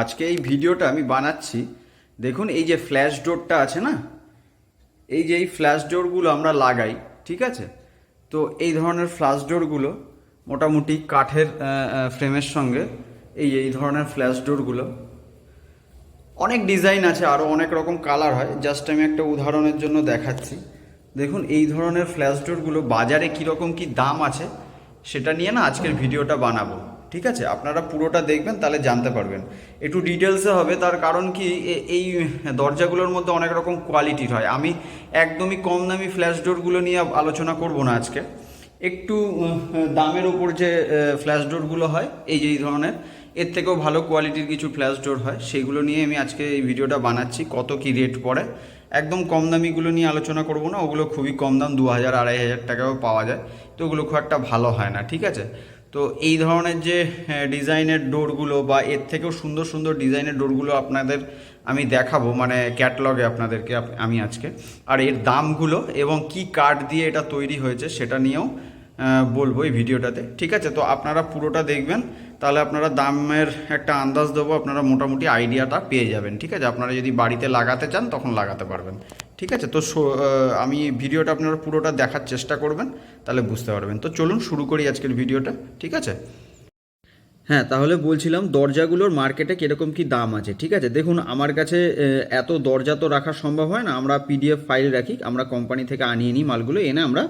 আজকে এই ভিডিওটা আমি বানাচ্ছি। দেখুন, এই যে ফ্ল্যাশ ডোরটা আছে না? এই যে এই ফ্ল্যাশ ডোরগুলো আমরা লাগাই, ঠিক আছে? তো এই ধরনের ফ্ল্যাশ ডোরগুলো মোটামুটি কাঠের ফ্রেমের সঙ্গে এই এই ধরনের ফ্ল্যাশ ডোরগুলো অনেক ডিজাইন আছে আরও অনেক রকম কালার হয়। জাস্ট আমি একটা উদাহরণের জন্য দেখাচ্ছি। দেখুন, এই ধরনের ফ্ল্যাশ ডোরগুলো বাজারে কীরকম কি দাম আছে, সেটা নিয়ে না আজকের ভিডিওটা বানাবো। ঠিক আছে? আপনারা পুরোটা দেখবেন, তাহলে জানতে পারবেন। একটু ডিটেলসে হবে, তার কারণ কি এই দরজাগুলোর মধ্যে অনেক রকম কোয়ালিটির হয়। আমি একদমই কম দামি ফ্ল্যাশ ডোরগুলো নিয়ে আলোচনা করব না আজকে। একটু দামের ওপর যে ফ্ল্যাশ ডোরগুলো হয়, এই যে ধরনের, এর থেকেও ভালো কোয়ালিটির কিছু ফ্ল্যাশ ডোর হয়। সেইগুলো নিয়ে আমি আজকে এই ভিডিওটা বানাচ্ছি, কত কি রেট পড়ে। একদম কম দামিগুলো নিয়ে আলোচনা করব না, ওগুলো খুবই কম দাম, দু হাজার, আড়াই হাজার টাকাও পাওয়া যায়। তো ওগুলো খুব একটা ভালো হয় না, ঠিক আছে? তো এই ধরনের যে ডিজাইনের ডোরগুলো বা এর থেকেও সুন্দর সুন্দর ডিজাইনের ডোরগুলো আপনাদের আমি দেখাবো মানে ক্যাটলগে আপনাদেরকে আমি আজকে। আর এর দামগুলো এবং কি কাঠ দিয়ে এটা তৈরি হয়েছে সেটা নিয়েও বলব এই ভিডিওটাতে। ঠিক আছে? তো আপনারা পুরোটা দেখবেন, তাহলে আপনারা দামের একটা আন্দাজ দেবো, আপনারা মোটামুটি আইডিয়াটা পেয়ে যাবেন। ঠিক আছে? আপনারা যদি বাড়িতে লাগাতে চান, তখন লাগাতে পারবেন। ঠিক আছে? তো আমি ভিডিওটা আপনারা পুরোটা দেখার চেষ্টা করবেন, তাহলে বুঝতে পারবেন। তো চলুন শুরু করি আজকের ভিডিওটা, ঠিক আছে? হ্যাঁ তাহলে বলছিলাম দরজাগুলোর মার্কেটে কীরকম কি দাম আছে, ঠিক আছে? দেখুন, আমার কাছে এত দরজা তো রাখা সম্ভব হয় না, আমরা পিডিএফ ফাইল রাখি, আমরা কোম্পানি থেকে আনিয়ে নিই মালগুলো, এনে আমরা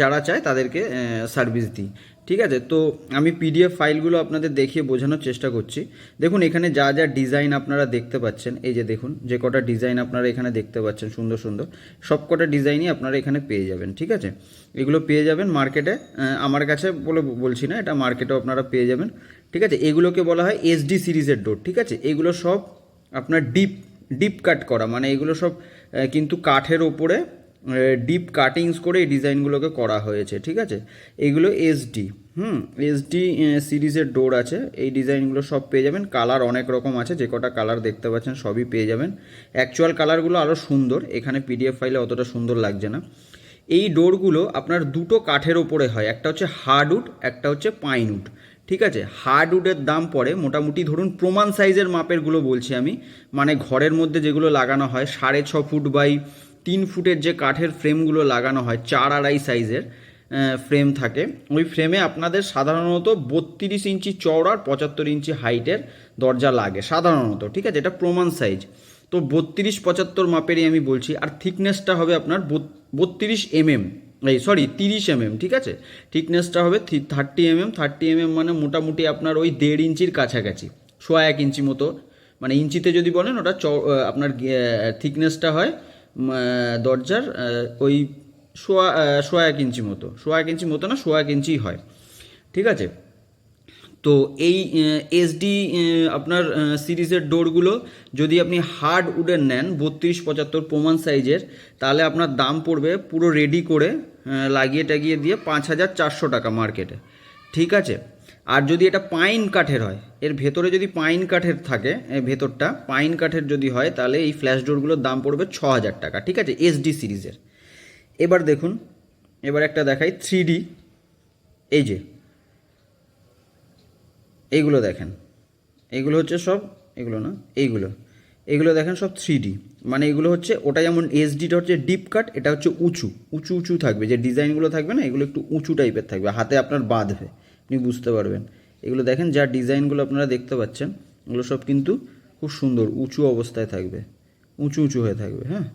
যারা চায় তাদেরকে সার্ভিস দিই। ঠিক আছে? তো আমি পিডিএফ ফাইলগুলো আপনাদের দেখিয়ে বোঝানোর চেষ্টা করছি। দেখুন, এখানে যা যা ডিজাইন আপনারা দেখতে পাচ্ছেন, এই যে দেখুন, যে কটা ডিজাইন আপনারা এখানে দেখতে পাচ্ছেন, সুন্দর সুন্দর, সব কটা ডিজাইনই আপনারা এখানে পেয়ে যাবেন, ঠিক আছে? এগুলো পেয়ে যাবেন মার্কেটে আমার কাছে বলে বলছি না, এটা মার্কেটেও আপনারা পেয়ে যাবেন, ঠিক আছে? এগুলোকে বলা হয় এসডি সিরিজের ডোর ঠিক আছে? এগুলো সব আপনার ডিপ ডিপ কাট করা মানে এগুলো সব কিন্তু কাঠের ওপরে ডিপ কাটিংস করে এই ডিজাইনগুলোকে করা হয়েছে, ঠিক আছে? এইগুলো এসডি হুম? এসডি সিরিজের ডোর আছে, এই ডিজাইনগুলো সব পেয়ে যাবেন। কালার অনেক রকম আছে, যে কটা কালার দেখতে পাচ্ছেন সবই পেয়ে যাবেন। অ্যাকচুয়াল কালারগুলো আরও সুন্দর, এখানে পিডিএফ ফাইলে অতটা সুন্দর লাগছে না। এই ডোরগুলো আপনার দুটো কাঠের ওপরে হয়, একটা হচ্ছে হার্ডউড একটা হচ্ছে পাইনউড ঠিক আছে? হার্ডউডের দাম পড়ে মোটামুটি ধরুন প্রমাণ সাইজের মাপেরগুলো বলছি আমি মানে ঘরের মধ্যে যেগুলো লাগানো হয়, সাড়ে ছ ফুট বাই তিন ফুটের যে কাঠের ফ্রেমগুলো লাগানো হয়, চার আড়াই সাইজের ফ্রেম থাকে। ওই ফ্রেমে আপনাদের সাধারণত বত্রিশ ইঞ্চি চওড়ার পঁচাত্তর ইঞ্চি হাইটের দরজা লাগে, সাধারণত, ঠিক আছে? এটা প্রমাণ সাইজ। তো বত্রিশ, পঁচাত্তর মাপেরই আমি বলছি, আর থিকনেসটা হবে আপনার বত্রিশ এমএম, এই, সরি, তিরিশ এমএম, ঠিক আছে? থিকনেসটা হবে থার্টি এমএম থার্টি এমএম মানে মোটামুটি আপনার ওই দেড় ইঞ্চির কাছাকাছি, সোয়া এক ইঞ্চি মতো। মানে ইঞ্চিতে যদি বলেন ওটা চ আপনার থিকনেসটা হয় দরজার ওই সোয়া সোয়া এক ইঞ্চি মতো। সোয়া এক ইঞ্চি মতো না, সোয়া এক ইঞ্চি হয়। ঠিক আছে? তো এই এসডি আপনার সিরিজের ডোরগুলো যদি আপনি হার্ড উডের নেন, বত্রিশ, পঁচাত্তর প্রমাণ সাইজের, তাহলে আপনার দাম পড়বে পুরো রেডি করে লাগিয়ে টাগিয়ে দিয়ে পাঁচ হাজার চারশো টাকা মার্কেটে ঠিক আছে? আর যদি এটা পাইন কাঠের হয়, এর ভেতরে যদি পাইন কাঠের থাকে ভেতরটা, পাইন কাঠের যদি হয়, তাহলে এই ফ্ল্যাশ ডোরগুলোর দাম পড়বে ছ হাজার টাকা, ঠিক আছে? এসডি সিরিজের এবার দেখুন, এবার একটা দেখাই থ্রি এই যে, এইগুলো দেখেন। এইগুলো হচ্ছে সব, এগুলো না, এইগুলো। এগুলো দেখেন সব থ্রি মানে এগুলো হচ্ছে ওটা যেমন এসডিটা হচ্ছে ডিপ কাট এটা হচ্ছে উঁচু উঁচু উঁচু থাকবে। যে ডিজাইনগুলো থাকবে না, এগুলো একটু উঁচু টাইপের থাকবে, হাতে আপনার বাঁধবে। আপনি বুঝতে পারবেন। এগুলো দেখেন, যা ডিজাইনগুলো আপনারা দেখতে পাচ্ছেন, এগুলো সব কিন্তু খুব সুন্দর, উঁচু অবস্থায় থাকবে, উঁচু উঁচু হয়ে থাকবে হ্যাঁ?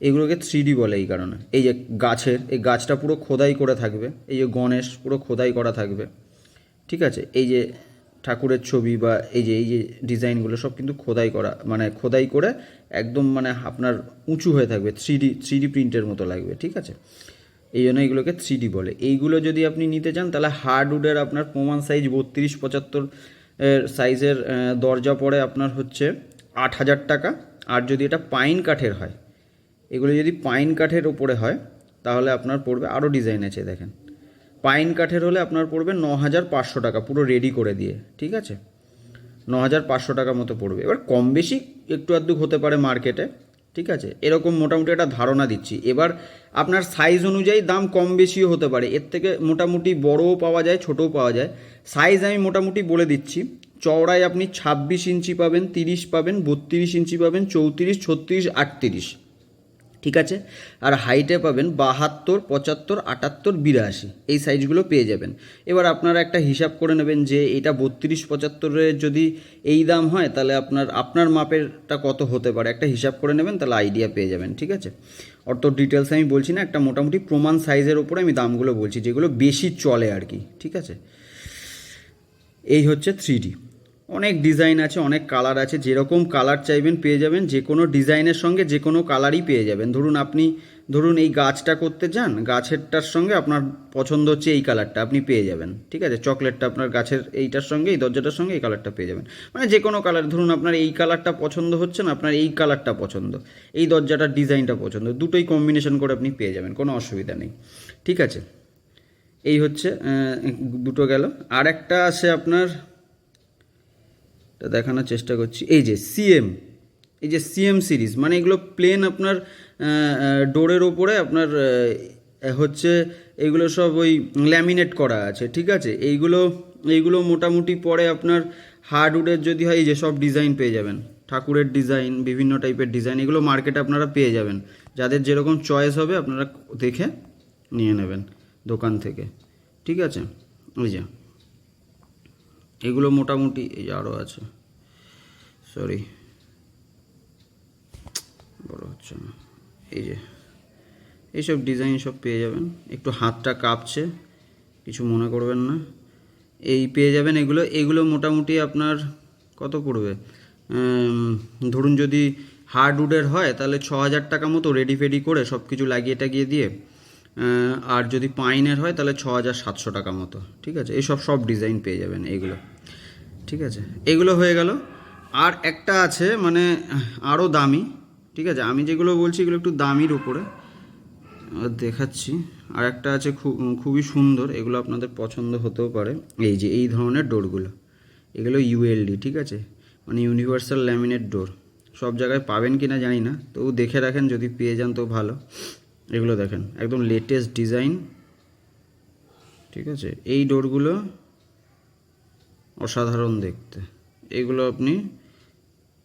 এগুলোকে থ্রি বলে এই কারণে। এই যে গাছের, এই গাছটা পুরো খোদাই করে থাকবে, এই যে গণেশ পুরো খোদাই করা থাকবে, ঠিক আছে? এই যে ঠাকুরের ছবি বা এই যে এই যে ডিজাইনগুলো সব কিন্তু খোদাই করা মানে খোদাই করে একদম মানে আপনার উঁচু হয়ে থাকবে থ্রি ডি থ্রি ডি প্রিন্টের মতো লাগবে, ঠিক আছে? এই জন্য এগুলোকে থ্রি বলে। এইগুলো যদি আপনি নিতে চান, তাহলে হার্ডউডের আপনার প্রমাণ সাইজ বত্রিশ, পঁচাত্তর সাইজের দরজা পড়ে আপনার হচ্ছে আট হাজার টাকা। আর যদি এটা পাইন কাঠের হয়, এগুলো যদি পাইন কাঠের ওপরে হয়, তাহলে আপনার পড়বে আরও ডিজাইন আছে, দেখেন। পাইন কাঠের হলে আপনার পড়বে ন হাজার পাঁচশো টাকা, পুরো রেডি করে দিয়ে, ঠিক আছে? ন হাজার পাঁচশো টাকা মতো পড়বে। এবার কম বেশি একটু আধটু হতে পারে মার্কেটে ঠিক আছে? এরকম মোটামুটি একটা ধারণা দিচ্ছি। এবার আপনার সাইজ অনুযায়ী দাম কম বেশিও হতে পারে। এর থেকে মোটামুটি বড়ও পাওয়া যায়, ছোটও পাওয়া যায়। সাইজ আমি মোটামুটি বলে দিচ্ছি। চওড়ায় আপনি ছাব্বিশ ইঞ্চি পাবেন, তিরিশ পাবেন, বত্রিশ ইঞ্চি পাবেন, চৌত্রিশ, ছত্রিশ, আটত্রিশ। ঠিক আছে? আর হাইটে পাবেন বাহাত্তর, পঁচাত্তর, আটাত্তর, বিরাশি। এই সাইজগুলো পেয়ে যাবেন। এবার আপনারা একটা হিসাব করে নেবেন যে এটা বত্রিশ পঁচাত্তরের যদি এই দাম হয়, তাহলে আপনার আপনার মাপেরটা কত হতে পারে? একটা হিসাব করে নেবেন, তাহলে আইডিয়া পেয়ে যাবেন, ঠিক আছে? অত ডিটেলস আমি বলছি না, একটা মোটামুটি প্রমাণ সাইজের ওপরে আমি দামগুলো বলছি, যেগুলো বেশি চলে আর কি, ঠিক আছে? এই হচ্ছে থ্রি অনেক ডিজাইন আছে, অনেক কালার আছে, যেরকম কালার চাইবেন পেয়ে যাবেন, যে কোনো ডিজাইনের সঙ্গে যে কোনো কালারই পেয়ে যাবেন। ধরুন আপনি, ধরুন এই গাছটা করতে যান গাছেরটার সঙ্গে আপনার পছন্দ হচ্ছে এই কালারটা আপনি পেয়ে যাবেন। ঠিক আছে? চকলেটটা আপনার গাছের এইটার সঙ্গে, এই দরজাটার সঙ্গে এই কালারটা পেয়ে যাবেন। মানে যে কোনো কালার ধরুন আপনার এই কালারটা পছন্দ হচ্ছে না, আপনার এই কালারটা পছন্দ, এই দরজাটার ডিজাইনটা পছন্দ, দুটোই কম্বিনেশন করে আপনি পেয়ে যাবেন, কোনো অসুবিধা নেই। ঠিক আছে? এই হচ্ছে দুটো গেল। আর একটা আছে আপনার এটা দেখানোর চেষ্টা করছি। এই যে সিএম এই যে সিএম সিরিজ মানে এগুলো প্লেন আপনার ডোরের ওপরে আপনার হচ্ছে, এগুলো সব ওই ল্যামিনেট করা আছে, ঠিক আছে? এইগুলো এইগুলো মোটামুটি পরে আপনার হার্ডউডের যদি হয়, এই যে সব ডিজাইন পেয়ে যাবেন। ঠাকুরের ডিজাইন বিভিন্ন টাইপের ডিজাইন এগুলো মার্কেটে আপনারা পেয়ে যাবেন। যাদের যেরকম চয়েস হবে, আপনারা দেখে নিয়ে নেবেন দোকান থেকে, ঠিক আছে? ওই যে এগুলো মোটামুটি এই আরও আছে। সরি বড় হচ্ছে না। এই যে, এইসব ডিজাইন সব পেয়ে যাবেন। একটু হাতটা কাঁপছে, কিছু মনে করবেন না। এই পেয়ে যাবেন এগুলো। এগুলো মোটামুটি আপনার কত পড়বে? ধরুন যদি হার্ডউডের হয়, তাহলে ছ হাজার টাকা মতো রেডি ফেডি করে সব কিছু লাগিয়ে টাগিয়ে দিয়ে আর যদি পাইনের হয় তাহলে ছ হাজার সাতশো টাকা মতো, ঠিক আছে? এইসব সব ডিজাইন পেয়ে যাবেন এইগুলো ঠিক আছে? এগুলো হয়ে গেল। আর একটা আছে মানে আরও দামি, ঠিক আছে? আমি যেগুলো বলছি এগুলো একটু দামির উপরে দেখাচ্ছি। আর একটা আছে খুব খুবই সুন্দর, এগুলো আপনাদের পছন্দ হতেও পারে। এই যে এই ধরনের ডোরগুলো, এগুলো ইউএলডি ঠিক আছে? মানে ইউনিভার্সাল ল্যামিনেট ডোর, সব জায়গায় পাবেন কি না জানি না, তবু দেখে রাখেন, যদি পেয়ে যান তো ভালো। এগুলো দেখেন, একদম লেটেস্ট ডিজাইন ঠিক আছে? এই ডোরগুলো অসাধারণ দেখতে। এগুলো আপনি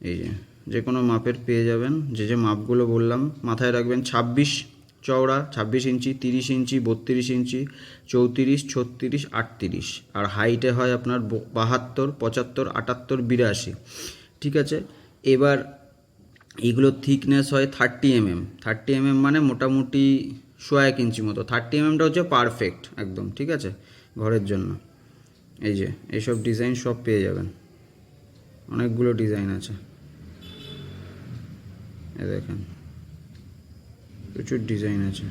এই যে যে কোনো মাপের পেয়ে যাবেন। যে যে মাপগুলো বললাম, মাথায় রাখবেন ছাব্বিশ চওড়া, ছাব্বিশ ইঞ্চি, তিরিশ ইঞ্চি, বত্রিশ ইঞ্চি, চৌত্রিশ, ছত্রিশ, আটত্রিশ। আর হাইটে হয় আপনার বাহাত্তর, পঁচাত্তর, আটাত্তর, বিরাশি। ঠিক আছে? এবার এইগুলোর থিকনেস হয় থার্টি এমএম থার্টি এমএম মানে মোটামুটি সোয়া এক ইঞ্চি মতো। থার্টি এমএমটা হচ্ছে পারফেক্ট একদম, ঠিক আছে? ঘরের জন্য। এই যে এইসব ডিজাইন সব পেয়ে যাবেন। অনেকগুলো ডিজাইন আছে। এ দেখেন, প্রচুর ডিজাইন আছে।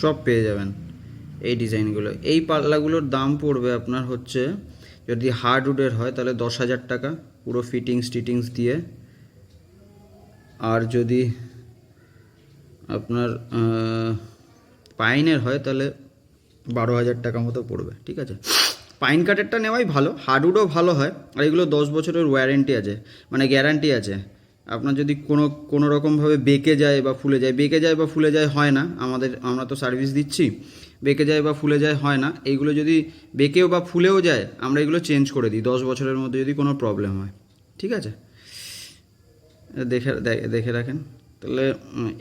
সব পেয়ে যাবেন এই ডিজাইনগুলো এই পাল্লাগুলোর দাম পড়বে আপনার হচ্ছে, যদি হার্ডউডের হয় তাহলে দশ হাজার টাকা পুরো ফিটিংস টিটিংস দিয়ে। আর যদি আপনার পাইনের হয় তাহলে বারো হাজার টাকা মতো পড়বে, ঠিক আছে? পাইন কাঠেরটা নেওয়াই ভালো, হার্ডউডও ভালো হয়, আর এগুলো দশ বছরের ওয়ারেন্টি আছে মানে গ্যারান্টি আছে। আপনার যদি কোনো কোনো রকমভাবে বেঁকে যায় বা ফুলে যায়, বেঁকে যায় বা ফুলে যায় হয় না, আমাদের, আমরা তো সার্ভিস দিচ্ছি, বেঁকে যায় বা ফুলে যায় হয় না, এইগুলো যদি বেঁকেও বা ফুলেও যায়, আমরা এগুলো চেঞ্জ করে দিই, দশ বছরের মধ্যে যদি কোনো প্রবলেম হয়, ঠিক আছে? দেখে দেখে রাখেন। তাহলে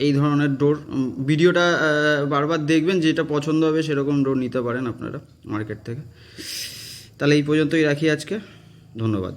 এই ধরনের ডোর ভিডিওটা বারবার দেখবেন, যেটা পছন্দ হবে সেরকম ডোর নিতে পারেন আপনারা মার্কেট থেকে। তাহলে এই পর্যন্তই রাখি আজকে। ধন্যবাদ।